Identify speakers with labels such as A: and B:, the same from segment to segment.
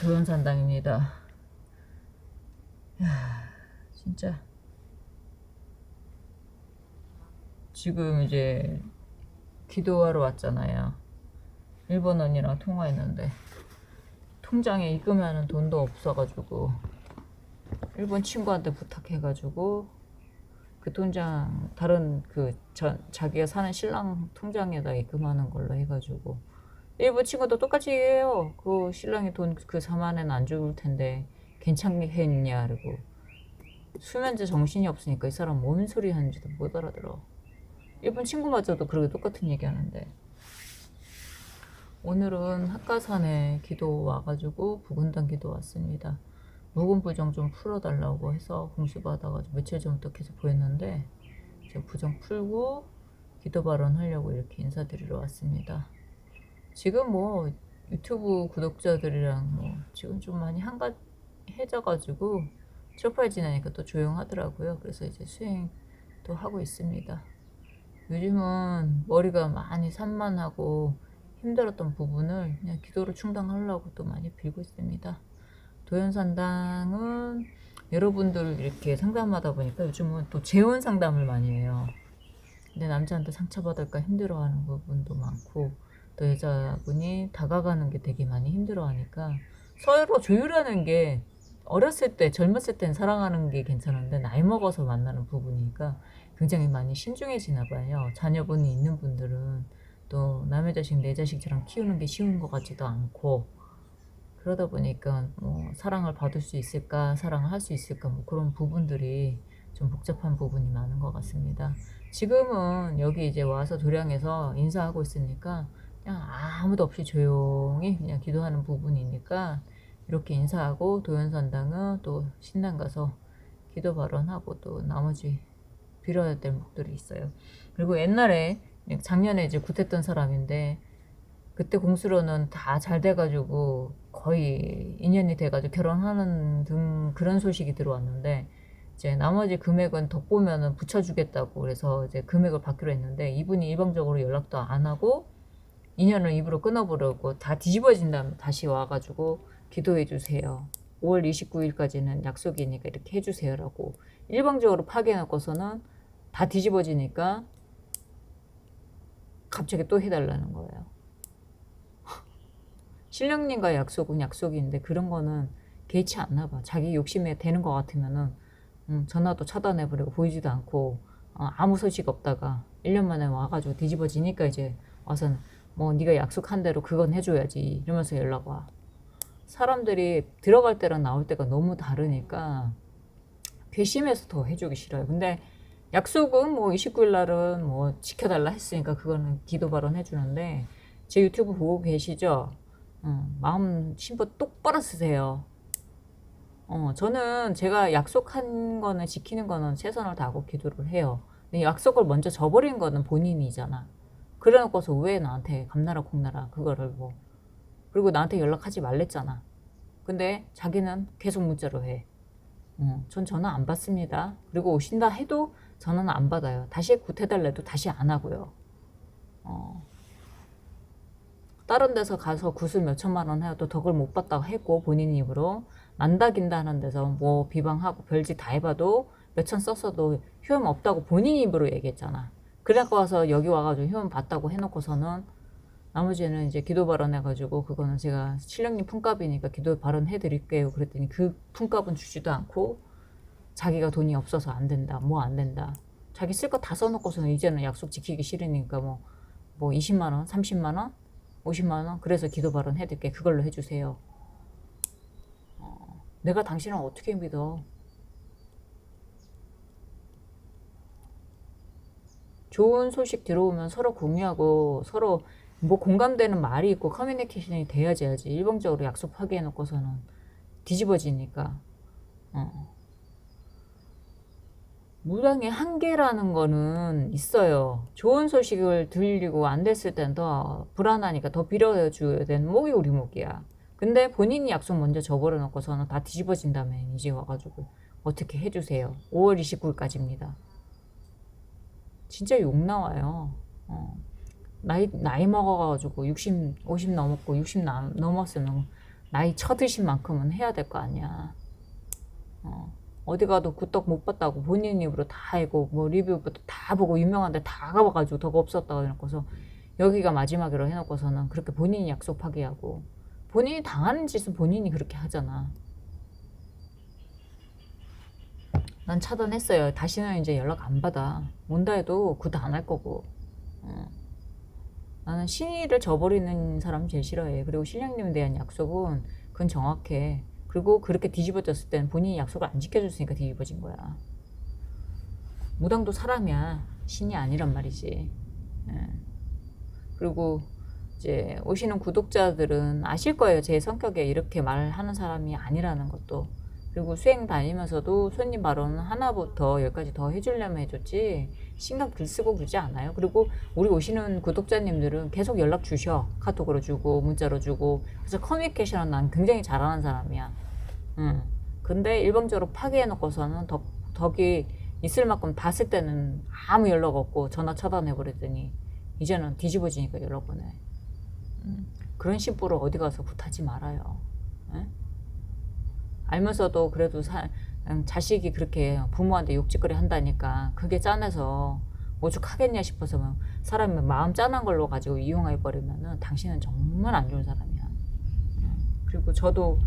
A: 도연산당입니다. 야, 진짜 지금 이제 기도하러 왔잖아요. 일본 언니랑 통화했는데 통장에 입금하는 돈도 없어가지고 일본 친구한테 부탁해가지고 그 통장 다른 그 전 자기가 사는 신랑 통장에다 입금하는 걸로 해가지고 일본 친구도 똑같이 해요. 그 신랑이 돈 그 4만엔 안 줄 텐데 괜찮겠냐 그리고 수면제 정신이 없으니까 이 사람 뭔 소리 하는지도 못 알아들어. 일본 친구마저도 그렇게 똑같은 얘기 하는데 오늘은 학가산에 기도 와가지고 부근당 기도 왔습니다. 묵은 부정 좀 풀어달라고 해서 공수 받아가지고 며칠 전부터 계속 보였는데 이제 부정 풀고 기도 발언 하려고 이렇게 인사드리러 왔습니다. 지금 뭐 유튜브 구독자들이랑 뭐 지금 좀 많이 한가해져가지고 쇼파에 지나니까 또 조용하더라고요. 그래서 이제 수행도 하고 있습니다. 요즘은 머리가 많이 산만하고 힘들었던 부분을 그냥 기도로 충당하려고 또 많이 빌고 있습니다. 도연산당은 여러분들 이렇게 상담하다 보니까 요즘은 또 재혼 상담을 많이 해요. 근데 남자한테 상처받을까 힘들어하는 부분도 많고 또 여자분이 다가가는 게 되게 많이 힘들어하니까 서로 조율하는 게 어렸을 때 젊었을 땐 사랑하는 게 괜찮은데 나이 먹어서 만나는 부분이니까 굉장히 많이 신중해지나 봐요. 자녀분이 있는 분들은 또 남의 자식 내 자식처럼 키우는 게 쉬운 것 같지도 않고 그러다 보니까 뭐 사랑을 받을 수 있을까 사랑을 할 수 있을까 뭐 그런 부분들이 좀 복잡한 부분이 많은 것 같습니다. 지금은 여기 이제 와서 도량에서 인사하고 있으니까 그냥 아무도 없이 조용히 그냥 기도하는 부분이니까 이렇게 인사하고 도연산당은 또 신당 가서 기도 발언하고 또 나머지 빌어야 될 목들이 있어요. 그리고 옛날에 작년에 이제 굿했던 사람인데 그때 공수로는 다 잘 돼가지고 거의 인연이 돼가지고 결혼하는 등 그런 소식이 들어왔는데 이제 나머지 금액은 덧보면은 붙여주겠다고 그래서 이제 금액을 받기로 했는데 이분이 일방적으로 연락도 안 하고 인연을 입으로 끊어버리고 다 뒤집어진 다음 다시 와가지고 기도해 주세요. 5월 29일까지는 약속이니까 이렇게 해주세요라고 일방적으로 파괴해놓고서는 다 뒤집어지니까 갑자기 또 해달라는 거예요. 신령님과 약속은 약속인데 그런 거는 개의치 않나 봐. 자기 욕심에 되는 것 같으면은 음, 전화도 차단해버리고 보이지도 않고 어, 아무 소식 없다가 1년 만에 와가지고 뒤집어지니까 이제 와서는 뭐 네가 약속한 대로 그건 해줘야지 이러면서 연락 와. 사람들이 들어갈 때랑 나올 때가 너무 다르니까 괘씸해서 더 해주기 싫어요. 근데 약속은 뭐 29일 날은 뭐 지켜달라 했으니까 그거는 기도 발언 해주는데 제 유튜브 보고 계시죠? 어, 마음 심보 똑바로 쓰세요. 어, 저는 제가 약속한 거는 지키는 거는 최선을 다하고 기도를 해요. 근데 약속을 먼저 저버린 거는 본인이잖아. 그래 놓고서 왜 나한테 감나라 콩나라 그거를 뭐 그리고 나한테 연락하지 말랬잖아. 근데 자기는 계속 문자로 해. 어, 전 전화 안 받습니다. 그리고 오신다 해도 전화는 안 받아요. 다시 굿해달래도 다시 안 하고요. 어, 다른 데서 가서 굿을 몇 천만 원 해도 덕을 못 봤다고 했고 본인 입으로 난다 긴다 하는 데서 뭐 비방하고 별짓 다 해봐도 몇 천 썼어도 효험 없다고 본인 입으로 얘기했잖아. 그래갖고 와서 여기 와가지고 효험 봤다고 해놓고서는 나머지는 이제 기도 발언해가지고 그거는 제가 신령님 품값이니까 기도 발언해 드릴게요. 그랬더니 그 품값은 주지도 않고 자기가 돈이 없어서 안 된다. 뭐 안 된다. 자기 쓸 거 다 써놓고서는 이제는 약속 지키기 싫으니까 뭐, 뭐 20만 원, 30만 원, 50만 원 그래서 기도 발언 해드릴게. 그걸로 해주세요. 어, 내가 당신을 어떻게 믿어? 좋은 소식 들어오면 서로 공유하고 서로 뭐 공감되는 말이 있고 커뮤니케이션이 돼야지 해야지 일방적으로 약속 파기해 놓고서는 뒤집어지니까 어. 무당의 한계라는 거는 있어요. 좋은 소식을 들리고 안 됐을 땐 더 불안하니까 더 빌어줘야 되는 목이 우리 목이야. 근데 본인이 약속 먼저 저버려 놓고서는 다 뒤집어진 다음에 이제 와가지고 어떻게 해주세요. 5월 29일까지입니다. 진짜 욕 나와요. 어. 나이, 나이 먹어가지고 60, 50 넘었고 60 남, 넘었으면 나이 쳐드신 만큼은 해야 될 거 아니야. 어, 어디 가도 굿떡 못 봤다고 본인 입으로 다 알고 뭐 리뷰부터 다 보고 유명한데 다 가봐가지고 덕 없었다고 해놓고서 여기가 마지막으로 해놓고서는 그렇게 본인이 약속 파기하고 본인이 당하는 짓은 본인이 그렇게 하잖아. 난 차단했어요. 다시는 이제 연락 안 받아. 온다 해도 굿안할 거고. 어. 나는 신의를 저버리는 사람 제일 싫어해. 그리고 신령님에 대한 약속은 그건 정확해. 그리고 그렇게 뒤집어졌을 때는 본인이 약속을 안 지켜줬으니까 뒤집어진 거야. 무당도 사람이야. 신이 아니란 말이지. 예. 그리고 이제 오시는 구독자들은 아실 거예요. 제 성격에 이렇게 말하는 사람이 아니라는 것도. 그리고 수행 다니면서도 손님 발언 하나부터 열까지 더 해주려면 해줬지 신경 들 쓰고 그러지 않아요. 그리고 우리 오시는 구독자님들은 계속 연락 주셔. 카톡으로 주고 문자로 주고 그래서 커뮤니케이션은 난 굉장히 잘하는 사람이야. 응. 근데 일방적으로 파기해놓고서는 덕, 덕이 있을 만큼 봤을 때는 아무 연락 없고 전화 차단해 버렸더니 이제는 뒤집어지니까 연락 보내. 음, 그런 심부로 어디 가서 굿하지 말아요. 예? 알면서도 그래도 사, 음, 자식이 그렇게 부모한테 욕짓거리 한다니까 그게 짠해서 오죽하겠냐 싶어서 막 사람이 마음 짠한 걸로 가지고 이용해 버리면은 당신은 정말 안 좋은 사람이야. 음, 그리고 저도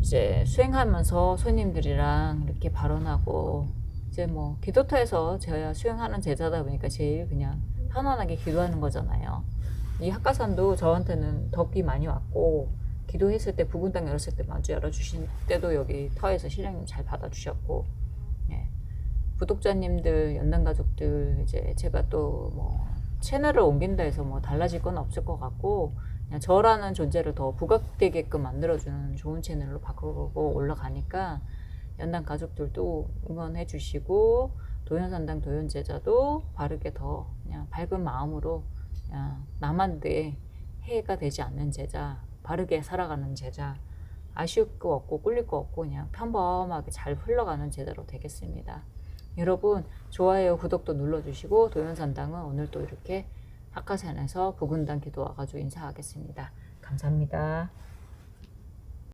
A: 이제 수행하면서 손님들이랑 이렇게 발언하고 이제 뭐 기도터에서 제가 수행하는 제자다 보니까 제일 그냥 편안하게 기도하는 거잖아요. 이 학가산도 저한테는 덕이 많이 왔고 기도했을 때 부분당 열었을 때 마주 열어주신 때도 여기 터에서 신령님 잘 받아주셨고 예. 구독자님들 연단 가족들 이제 제가 또 뭐 채널을 옮긴다 해서 뭐 달라질 건 없을 것 같고 그냥 저라는 존재를 더 부각되게끔 만들어주는 좋은 채널로 바꾸고 올라가니까 연단 가족들도 응원해 주시고 도연산당 도연제자도 바르게 더 그냥 밝은 마음으로 그냥 남한테 해가 되지 않는 제자 바르게 살아가는 제자 아쉬울 거 없고 꿀릴 거 없고 그냥 평범하게 잘 흘러가는 제자로 되겠습니다. 여러분 좋아요 구독도 눌러주시고 도연산당은 오늘 또 이렇게 학가산에서 부근당 기도 와 가지고 인사하겠습니다. 감사합니다.